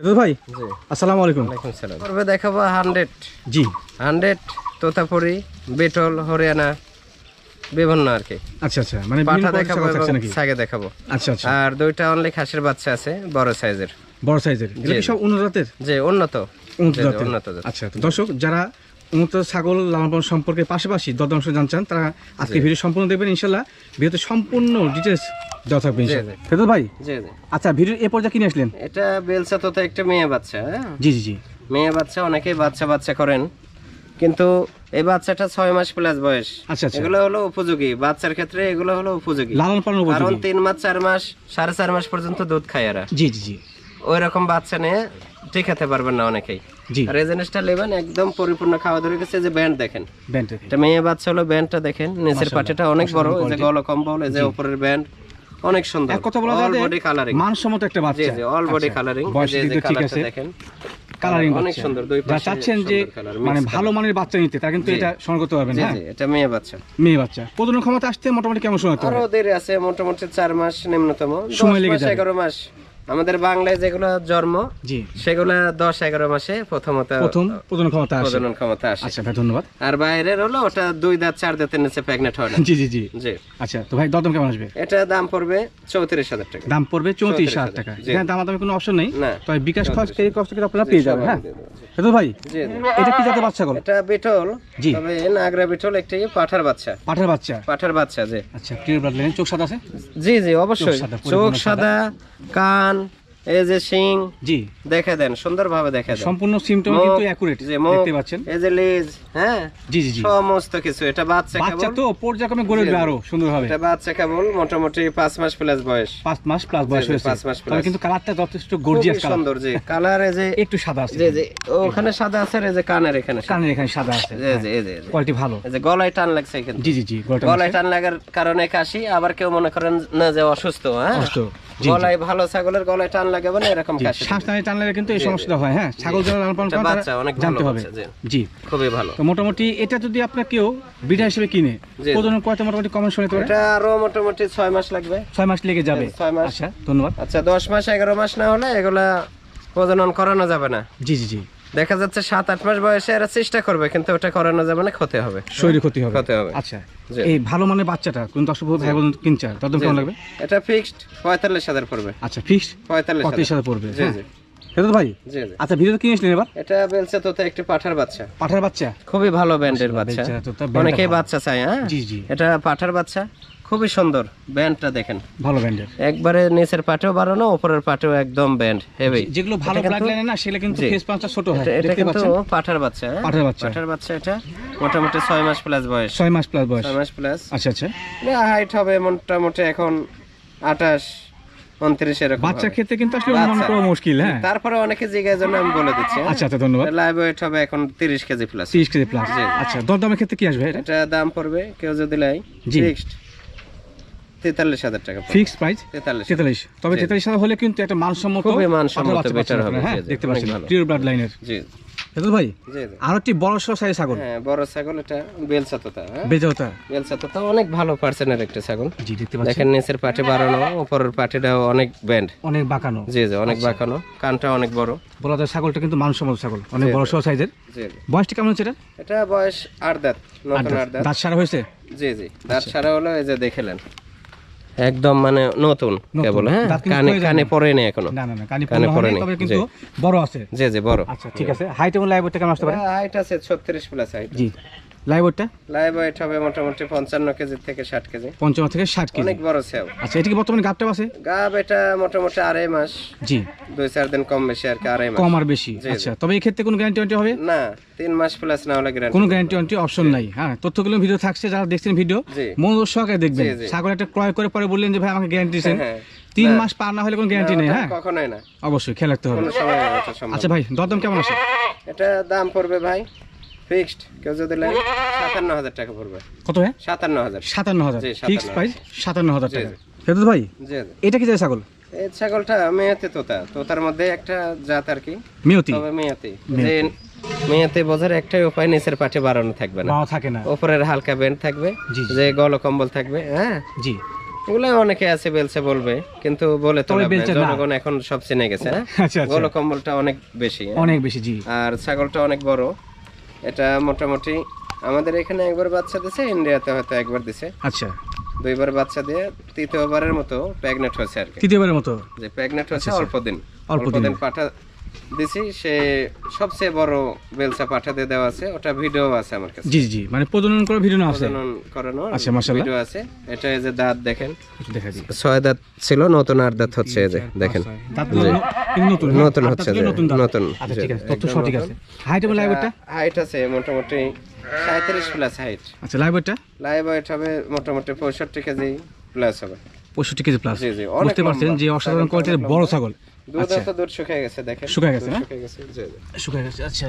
ভাই আসসালামু আলাইকুম। ওয়ালাইকুম সালাম। পর্বে দেখাবো হান্ড্রেড। জি। হান্ড্রেড তোতাপুরি বেটল হরিয়ানা বিভিন্ন আর কি। আচ্ছা আচ্ছা মানে পাঠা দেখাবো সাগে দেখাবো। আচ্ছা আচ্ছা। আর দুইটা অনলি খাসির বাচ্চা আছে বড় সাইজের। বড় সাইজের। এগুলো সব উন্নত জাতের? যে উন্নত। উন্নত আচ্ছা দর্শক যারা উন্নত ছাগল লালন পালন সম্পর্কে পাশাপাশি দরদাংশ জানছেন তারা আজকে ভিডিও সম্পূর্ণ দেখবেন ইনশাল্লাহ ভিডিওতে সম্পূর্ণ ডিটেলস দেওয়া থাকবে। ফেরদৌস ভাই? আচ্ছা ভিডিও এ পর্যায়ে কিনে আসলেন? এটা বেলসা তোতা একটা মেয়ে বাচ্চা হ্যাঁ? জি জি জি। মেয়ে বাচ্চা অনেকেই বাচ্চা বাচ্চা করেন। কিন্তু এই বাচ্চাটা ছয় মাস প্লাস বয়স। আচ্ছা আচ্ছা। এগুলো হলো উপযোগী। বাচ্চার ক্ষেত্রে এগুলো হলো উপযোগী। লালন পালন কারণ তিন মাস চার মাস সাড়ে চার মাস পর্যন্ত দুধ খায় এরা। জি জি জি। ওই রকম বাচ্চা নিয়ে টিকাতে পারবেন না অনেকেই। জি। আর এই জিনিসটা নেবেন একদম পরিপূর্ণ খাওয়া ধরে গেছে যে ব্যান্ড দেখেন। এটা মেয়ে বাচ্চা হলো ব্যান্ডটা দেখেন নিচের পাটিটা অনেক বড় এই যে quality। গল কম্বল এই যে উপরের ব্যান্ড। অনেক সুন্দর। এক কথা বলা অল যায় বডি কালারিং মানসম্মত একটা বাচ্চা। জি অল বডি কালারিং বয়স ঠিক আছে। দেখেন। কালারিং অনেক সুন্দর দুই পাশে চাচ্ছেন যে মানে ভালো মানের বাচ্চা নিতে তারা কিন্তু এটা সংগ্রহ করতে পারবেন জি হ্যাঁ? জি এটা মেয়ে বাচ্চা। মেয়ে বাচ্চা। প্রজনন ক্ষমতা আসতে মোটামুটি কেমন সময় আরও দেরি আছে মোটামুটি চার মাস নিম্নতম। সময় লেগে যাবে। এগারো মাস। আমাদের বাংলায় যেগুলো জন্ম জি। সেগুলা দশ এগারো মাসে প্রথমত প্রথম প্রজনন ক্ষমতা আসে। প্রজনন ক্ষমতা আসে। আচ্ছা ভাই ধন্যবাদ। আর বাইরের হলো ওটা দুই দাঁত চার দাঁতের নিচে প্রেগনেন্ট হয় না। জি জি জি। জি। আচ্ছা তো ভাই দরদাম কেমন আসবে? এটা দাম পড়বে চৌত্রিশ হাজার টাকা। দাম পড়বে চৌত্রিশ হাজার 34,000 টাকা। এখানে দামাদামি কোনো অপশন নেই। না। তবে বিকাশ খরচ ক্রেডিট কষ্ট থেকে আপনারা পেয়ে যাবেন হ্যাঁ? তো ভাই। এটা কি জাতের বাচ্চা গল এটা বিটল। জি। তবে নাগরা বিটল একটি পাঠার বাচ্চা। পাঠার বাচ্চা? পাঠার বাচ্চা জি। আচ্ছা ক্লিয়ার ব্লাড লাইন চোখ সাদা আছে? জি জি অবশ্যই। চোখ সাদা কান এই যে শিং জি। দেখে দেন সুন্দরভাবে দেখে দেন। সম্পূর্ণ সিমটম কিন্তু মুখ, দেখতে পাচ্ছেন। এই যে লেজ হ্যাঁ? জি জি জি। সমস্ত কিছু এটা বাচ্চা বাচ্চা তো পর্যায়ক্রমে গড়ে উঠবে আরও সুন্দরভাবে। এটা বাচ্চা কেবল মোটামুটি পাঁচ মাস প্লাস বয়স। পাঁচ মাস প্লাস বয়স হয়েছে। পাঁচ মাস তবে plus। কিন্তু কালারটা যথেষ্ট গর্জিয়াস কালার সুন্দর জি। কালার এই যে একটু সাদা আছে। জি জি। ওখানে সাদা আছে আর এই যে কানের এখানে সাদা। কানের এখানে সাদা আছে। জি জি এই যে কোয়ালিটি ভালো। এই যে গলায় টান লাগছে কিন্তু। জি জি জি গলায় টান লাগার কারণে কাশি আবার কেউ মনে করেন না যে অসুস্থ হ্যাঁ। গলায় ভালো ছাগলের গলায় টান লাগে এরকম কাশি শ্বাস টানে টানলে কিন্তু এই সমস্যাটা হয় হ্যাঁ? ছাগল যারা লালন পালন এটা করেন তারা বাচ্চা, অনেক ভালো জানতে হবে জি। জি। খুবই ভালো। তো মোটামুটি এটা যদি আপনার কেউ বিডা হিসেবে কিনে প্রজনন কয়টা মোটামুটি কমেন্ট শুনে এটা আরও মোটামুটি ছয় মাস লাগবে। ছয় মাস লেগে যাবে? জি, ছয় মাস। আচ্ছা ধন্যবাদ। আচ্ছা দশ মাস এগারো মাস না হলে এগুলা প্রজনন করানো যাবে না। জি জি জি। দেখা যাচ্ছে সাত আট মাস বয়সে এরা চেষ্টা করবে কিন্তু ওটা করানো যাবে না ক্ষতি হবে। শরীরে ক্ষতি হবে। ক্ষতি হবে। আচ্ছা এই ভালো মানের বাচ্চাটা কোন দর্শক ভাই বোন কিনছে কেমন লাগবে? এটা ফিক্সড পঁয়তাল্লিশ হাজার পড়বে। আচ্ছা ফিক্সড পঁয়তাল্লিশ হাজার। পড়বে। জি হ্যাঁ। জি। ভাই? আচ্ছা ভিডিও এবার? এটা একটি পাঠার বাচ্চা। পাঠার বাচ্চা? খুবই ভালো ব্যান্ডের বাচ্চা। তার ব্যান্ডটা অনেকেই বাচ্চা চায় হ্যাঁ? জি জি। এটা পাঠার বাচ্চা। খুবই সুন্দর ব্যান্ডটা দেখেন। ভালো ব্র্যান্ডের একবারে নিচের পাটেও বাড়ানো উপরের পাটেও একদম ব্যান্ড হেভি যেগুলো ভালো কিন্তু- লাইনে না সেগুলো কিন্তু ফেস পাঁচটা ছোট হয় এটা কিন্তু পাঠার বাচ্চা হ্যাঁ? পাঠার বাচ্চা। পাঠার বাচ্চা এটা মোটামুটি ছয় মাস প্লাস বয়স। ছয় মাস প্লাস বয়স। ছয় মাস প্লাস আচ্ছা আচ্ছা। হাইট হবে মোটামুটি এখন আঠাশ উনত্রিশ এরকম বাচ্চার। ক্ষেত্রে কিন্তু আসলে অনুমান করা মুশকিল হ্যাঁ? তারপরে অনেকে জিজ্ঞাসা জন্য আমি বলে দিচ্ছি হ্যাঁ? আচ্ছা আচ্ছা ধন্যবাদ। লাইভ ওয়েট হবে এখন তিরিশ কেজি প্লাস তিরিশ কেজি প্লাস। আচ্ছা দরদামের ক্ষেত্রে কি আসবে এটা? দাম পড়বে কেউ যদি লাই। ফিক্সড তেতাল্লিশ হাজার টাকা ফিক্স প্রাইস? তেতাল্লিশ। তেতাল্লিশ। তবে। তেতাল্লিশ হাজার হলে কিন্তু একটা মানসম্মত খুবই মানসম্মত, হবে, হ্যাঁ? জি, জি, দেখতে অনেক পিওর ব্লাড লাইনের জি। সেতু ভাই জি জি। আর একটি বড় সাইজ ছাগল। হ্যাঁ বড় ছাগল এটা বেলসা তোতা হ্যাঁ? বেজাওতা বেলসা তোতা অনেক ভালো পার্সেন্টের একটা ছাগল। জি দেখতে পাচ্ছেন। দেখেন নিচের পাটে বাড়ানো উপরের পাটিটাও অনেক ব্যান্ড অনেক বাঁকানো। জি জি অনেক বাঁকানো কানটা অনেক বড়। বলা যায় ছাগলটা কিন্তু মানসম্মত ছাগল অনেক বড় জি। সাইজের। জি। বয়সটা কেমন হচ্ছে এটা? এটা বয়স আট দাঁত নতুন আট দাঁত। দাঁত। সারা হয়েছে? জি জি দাঁত সারা হলো এই যে দেখেলেন একদম মানে নতুন। কেবল হ্যাঁ? কানে কানে। পড়ে নেই এখনও। না না কানে পড়ে হয়নি, তবে কিন্তু বড় আছে। জি জি বড়। আচ্ছা ঠিক আছে। হাইট এবং লাইভ কেমন আসতে পারে? হাইট আছে ছত্রিশ প্লাস হাইট জি। লাইভ ওয়েটটা লাইভ ওয়েট হবে মোটামুটি পঞ্চান্ন কেজি থেকে ষাট কেজি। পঞ্চান্ন থেকে ষাট কেজি। অনেক বড় সেও। আচ্ছা এটা কি বর্তমানে আছে? গাব এটা মোটামুটি আড়াই মাস। জি। দুই চার দিন কম বেশি আর কি আড়াই মাস। কম আর বেশি। আচ্ছা তবে এই ক্ষেত্রে কোনো গ্যারান্টি ওয়ারেন্টি হবে? না তিন মাস প্লাস না হলে গ্যারান্টি কোনো গ্যারান্টি ওয়ারেন্টি অপশন নাই। হ্যাঁ তথ্যগুলো ভিডিও থাকছে যারা দেখছেন ভিডিও। মনোযোগ সহকারে দেখবেন। জি। একটা ক্রয় করে পরে বললেন যে ভাই আমাকে গ্যারান্টি দিয়েছেন। হ্যাঁ তিন মাস পার না হলে কোনো গ্যারান্টি নেই হ্যাঁ? কখনোই না। অবশ্যই খেয়াল রাখতে হবে। আচ্ছা ভাই দরদাম কেমন আছে? এটা দাম পড়বে ভাই ফিক্সড কেউ যদি নেয় সাতান্ন হাজার টাকা পড়বে। কত হ্যাঁ সাতান্ন হাজার। সাতান্ন হাজার। 57,000 প্রাইস সাতান্ন হাজার। টাকা। জি। ফেরদৌস ভাই এটা কি যায় ছাগল? এই ছাগলটা মেয়াতে তোতা। তোতার মধ্যে একটা জাত আর কি। মিয়তি? তবে মেয়াতে। যে মেয়াতে বোঝার একটাই উপায় নিচের পাটে বাড়ানো থাকবে না। থাকে না। উপরের হালকা বেন্ড থাকবে। যে গল কম্বল থাকবে হ্যাঁ? জি। এগুলো অনেকে আছে বেলছে বলবে। কিন্তু বলে তো। জনগণ এখন সব চিনে গেছে হ্যাঁ? আচ্ছা আচ্ছা। গল কম্বলটা অনেক বেশি হ্যাঁ? অনেক বেশি জি। আর ছাগলটা অনেক বড়। এটা মোটামুটি আমাদের এখানে একবার বাচ্চা দিছে ইন্ডিয়াতে হয়তো একবার দিছে। আচ্ছা। দুইবার বাচ্চা দিয়ে তৃতীয়বারের মতো প্রেগনেন্ট হয়েছে আর কি। তৃতীয়বারের মতো? যে প্রেগনেন্ট হয়েছে আচ্ছা, অল্প দিন। অল্প দিন। পাঠা দিছি সে সবচেয়ে বড় বেলসা পাঠা দিয়ে দেওয়া আছে ওটা ভিডিও আছে আমার কাছে। জি জি, মানে প্রজনন করার ভিডিও আছে? প্রজনন করানো আচ্ছা, মাশাআল্লাহ। ভিডিও আছে। এটা এই যে দাঁত দেখেন। দেখা দিই। ছয় দাঁত ছিল নতুন আট দাঁত হচ্ছে এই যে দেখেন। দাঁতগুলো ন- নতুন হ্যাঁ? নতুন হচ্ছে নতুন দাঁত। নতুন, আচ্ছা ঠিক আছে তথ্য সঠিক আছে। হাইট এবং লাইভটা হাইট আছে মোটামুটি সাঁত্রিশ প্লাস হাইট আচ্ছা লাইভটা লাইভ ওয়েট হবে মোটামুটি পঁয়ষট্টি কেজি প্লাস হবে। পঁয়ষট্টি কেজি প্লাস জি জি বুঝতে পারছেন যে অসাধারণ কোয়ালিটির বড় ছাগল। দুধ আচ্ছা। দুধ শুকিয়ে গেছে দেখেন। শুকিয়ে গেছে, না? শুকিয়ে গেছে জি, জি। শুকিয়ে গেছে আচ্ছা।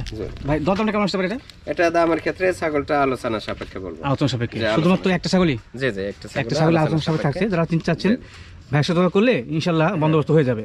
ভাই দরদামটা কেমন আসতে পারে এটা? এটা দামের ক্ষেত্রে ছাগলটা আলোচনা সাপেক্ষে বলব। আলোচনা সাপেক্ষে। আলোচনা শুধুমাত্র একটা ছাগলই? জি জি একটা একটা ছাগল ছাগল আলোচনা সাপেক্ষে। থাকছে যারা তিন চাচ্ছেন কথা করলে ইনশাল্লাহ বন্দোবস্ত হয়ে যাবে।